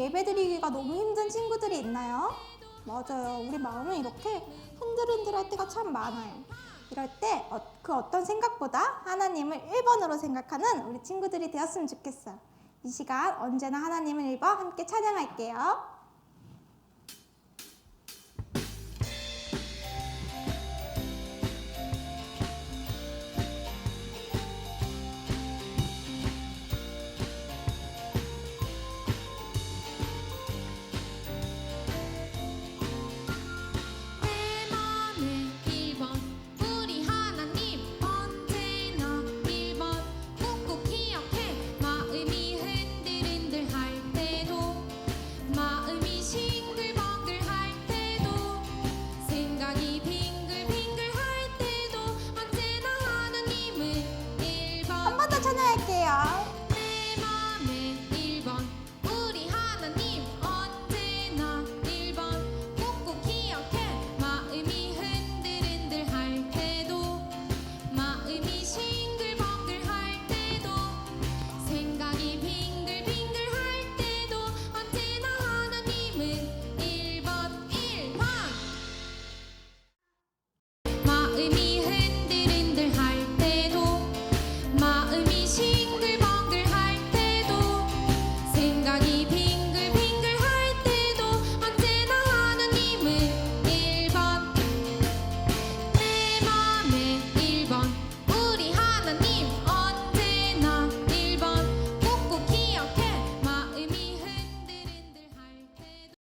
예배드리기가 너무 힘든 친구들이 있나요? 맞아요. 우리 마음은 이렇게 흔들흔들할 때가 참 많아요. 이럴 때그 어, 어떤 생각보다 하나님을 1번으로 생각하는 우리 친구들이 되었으면 좋겠어요. 이 시간 언제나 하나님을 1번 함께 찬양할게요.